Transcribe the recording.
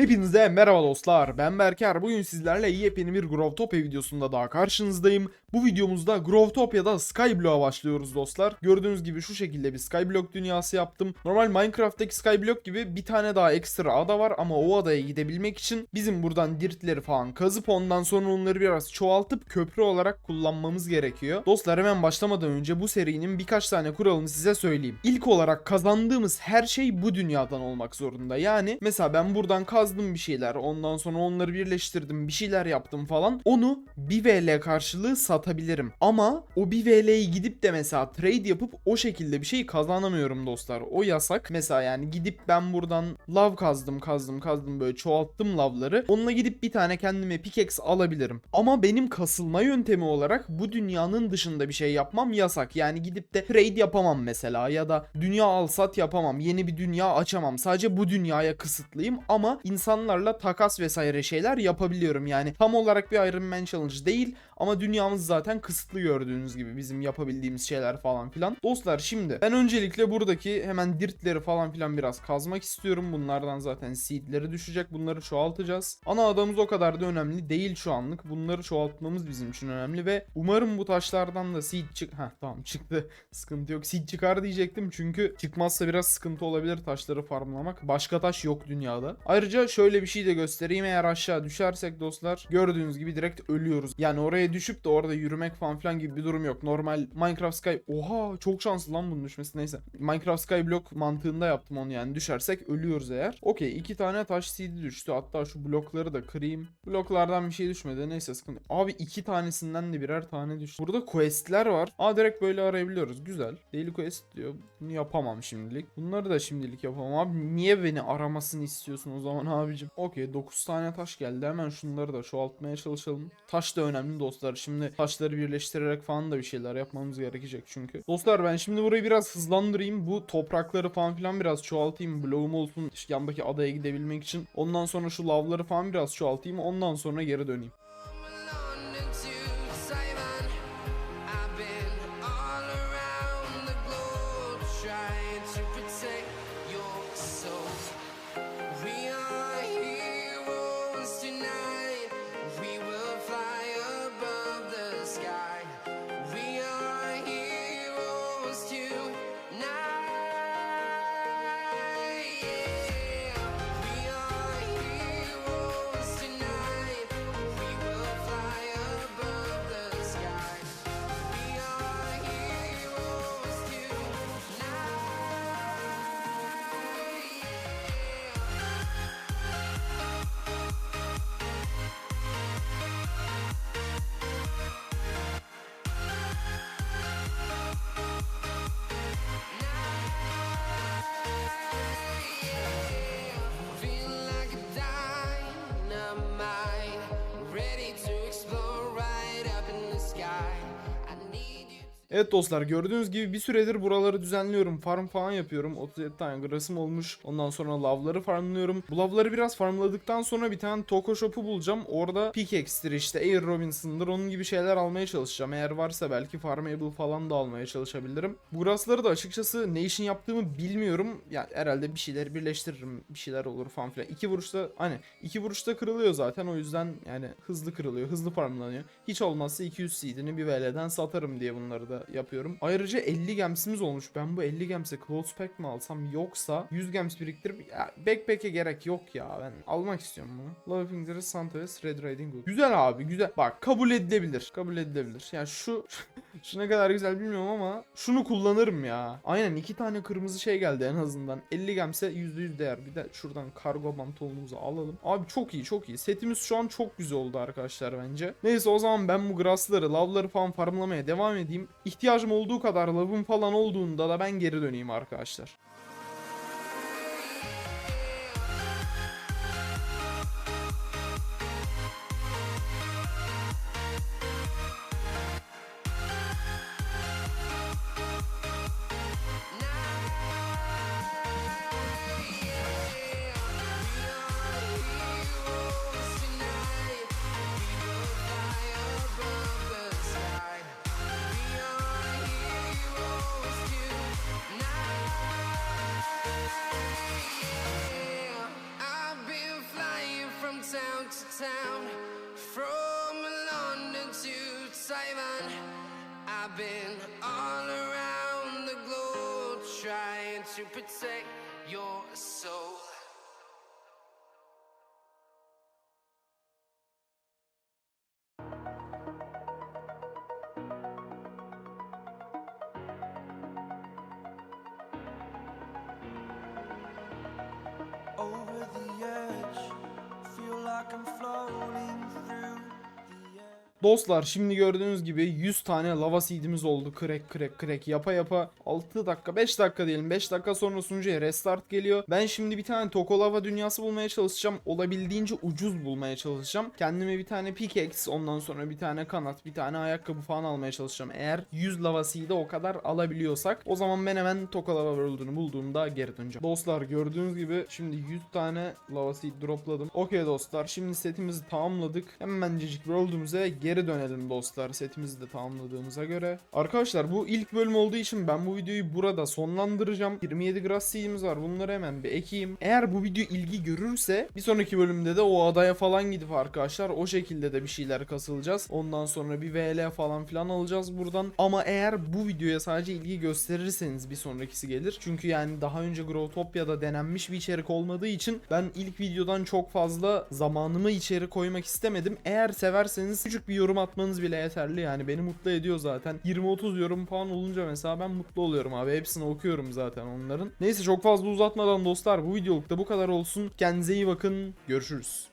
Hepinize merhaba dostlar. Ben Berker. Bugün sizlerle yepyeni bir Growtopia videosunda daha karşınızdayım. Bu videomuzda Growtopia'da Skyblock'a başlıyoruz dostlar. Gördüğünüz gibi şu şekilde bir Skyblock dünyası yaptım. Normal Minecraft'taki Skyblock gibi bir tane daha ekstra ada var ama o adaya gidebilmek için bizim buradan dirtleri falan kazıp ondan sonra onları biraz çoğaltıp köprü olarak kullanmamız gerekiyor. Dostlar hemen başlamadan önce bu serinin birkaç tane kuralını size söyleyeyim. İlk olarak kazandığımız her şey bu dünyadan olmak zorunda. Yani mesela ben buradan kazdım bir şeyler. Ondan sonra onları birleştirdim. Bir şeyler yaptım falan. Onu 1 VL karşılığı satabilirim. Ama o 1 VL'yi gidip de mesela trade yapıp o şekilde bir şey kazanamıyorum dostlar. O yasak. Mesela yani gidip ben buradan lav kazdım kazdım kazdım böyle çoğalttım lavları. Onunla gidip bir tane kendime pickaxe alabilirim. Ama benim kasılma yöntemi olarak bu dünyanın dışında bir şey yapmam yasak. Yani gidip de trade yapamam mesela ya da dünya al sat yapamam. Yeni bir dünya açamam. Sadece bu dünyaya kısıtlıyım ama insanlarla takas vesaire şeyler yapabiliyorum. Yani tam olarak bir Iron Man Challenge değil ama dünyamız zaten kısıtlı gördüğünüz gibi bizim yapabildiğimiz şeyler falan filan. Dostlar şimdi ben öncelikle buradaki hemen dirtleri falan filan biraz kazmak istiyorum. Bunlardan zaten seedleri düşecek. Bunları çoğaltacağız. Ana adamız o kadar da önemli değil şu anlık. Bunları çoğaltmamız bizim için önemli ve umarım bu taşlardan da seed çık... Heh tamam çıktı. Sıkıntı yok. Seed çıkar diyecektim çünkü çıkmazsa biraz sıkıntı olabilir taşları farmlamak. Başka taş yok dünyada. Ayrıca şöyle bir şey de göstereyim. Eğer aşağı düşersek dostlar gördüğünüz gibi direkt ölüyoruz. Yani oraya düşüp de orada yürümek falan filan gibi bir durum yok. Normal Minecraft Sky... Oha çok şanslı lan bunun düşmesi neyse. Minecraft Skyblock mantığında yaptım onu yani. Düşersek ölüyoruz eğer. Okey iki tane taş seedi düştü. Hatta şu blokları da kırayım. Bloklardan bir şey düşmedi. Neyse sıkıntı. Abi iki tanesinden de birer tane düştü. Burada questler var. Aa direkt böyle arayabiliyoruz. Güzel. Daily quest diyor. Bunu yapamam şimdilik. Bunları da şimdilik yapamam. Abi niye beni aramasını istiyorsun o zaman abicim? Okey 9 tane taş geldi. Hemen şunları da çoğaltmaya çalışalım. Taş da önemli dostlar. Şimdi taşları birleştirerek falan da bir şeyler yapmamız gerekecek çünkü. Dostlar ben şimdi burayı biraz hızlandırayım. Bu toprakları falan filan biraz çoğaltayım. Bloğum olsun işte yandaki adaya gidebilmek için. Ondan sonra şu lavları falan biraz çoğaltayım. Ondan sonra geri döneyim. Evet dostlar gördüğünüz gibi bir süredir buraları düzenliyorum. Farm falan yapıyorum. 37 tane grasım olmuş. Ondan sonra lavları farmlıyorum. Bu lavları biraz farmladıktan sonra bir tane Toko Shop'u bulacağım. Orada pickaxe'tir işte Air Robinson'dır onun gibi şeyler almaya çalışacağım. Eğer varsa belki farmable falan da almaya çalışabilirim. Bu grasları da açıkçası ne işin yaptığımı bilmiyorum. Yani herhalde bir şeyler birleştiririm. Bir şeyler olur falan filan. İki vuruşta hani iki vuruşta kırılıyor zaten. O yüzden yani hızlı kırılıyor. Hızlı farmlanıyor. Hiç olmazsa 200 seed'ini bir VL'den satarım diye bunları da yapıyorum. Ayrıca 50 gemsimiz olmuş. Ben bu 50 gemse close pack mi alsam yoksa 100 gems biriktirip ya backpack'e gerek yok ya. Ben almak istiyorum bunu. Love Finger'ı Santos Red Riding Hood. Güzel abi güzel. Bak kabul edilebilir. Kabul edilebilir. Yani şu şu ne kadar güzel bilmiyorum ama şunu kullanırım ya. Aynen iki tane kırmızı şey geldi en azından. 50 gemse %100 değer. Bir de şuradan kargo pantolonumuzu alalım. Abi çok iyi çok iyi. Setimiz şu an çok güzel oldu arkadaşlar bence. Neyse o zaman ben bu grassları, lavları falan farmlamaya devam edeyim. İhtiyacım olduğu kadar lavım falan olduğunda da ben geri döneyim arkadaşlar. I've been all around the globe trying to protect your soul. over the edge. Dostlar şimdi gördüğünüz gibi 100 tane lava seedimiz oldu. Crack crack crack yapa yapa 6 dakika 5 dakika diyelim 5 dakika sonra sunucuya restart geliyor. Ben şimdi bir tane Toko lava dünyası bulmaya çalışacağım. Olabildiğince ucuz bulmaya çalışacağım. Kendime bir tane pickaxe ondan sonra bir tane kanat bir tane ayakkabı falan almaya çalışacağım. Eğer 100 lava seed'i o kadar alabiliyorsak o zaman ben hemen Toko lava world'unu bulduğumda geri döneceğim. Dostlar gördüğünüz gibi şimdi 100 tane lava seed dropladım. Okey dostlar şimdi setimizi tamamladık. Hemencecik world'umuza geri dönelim dostlar. Setimizi de tamamladığımıza göre. Arkadaşlar bu ilk bölüm olduğu için ben bu videoyu burada sonlandıracağım. 27 grass seed'imiz var. Bunları hemen bir ekeyim. Eğer bu video ilgi görürse bir sonraki bölümde de o adaya falan gidip arkadaşlar o şekilde de bir şeyler kasılacağız. Ondan sonra bir VL falan filan alacağız buradan. Ama eğer bu videoya sadece ilgi gösterirseniz bir sonrakisi gelir. Çünkü yani daha önce Growtopia'da denenmiş bir içerik olmadığı için ben ilk videodan çok fazla zamanımı içeri koymak istemedim. Eğer severseniz küçük bir yorum atmanız bile yeterli yani beni mutlu ediyor zaten. 20-30 yorum falan olunca mesela ben mutlu oluyorum abi. Hepsini okuyorum zaten onların. Neyse çok fazla uzatmadan dostlar bu videoluk da bu kadar olsun. Kendinize iyi bakın. Görüşürüz.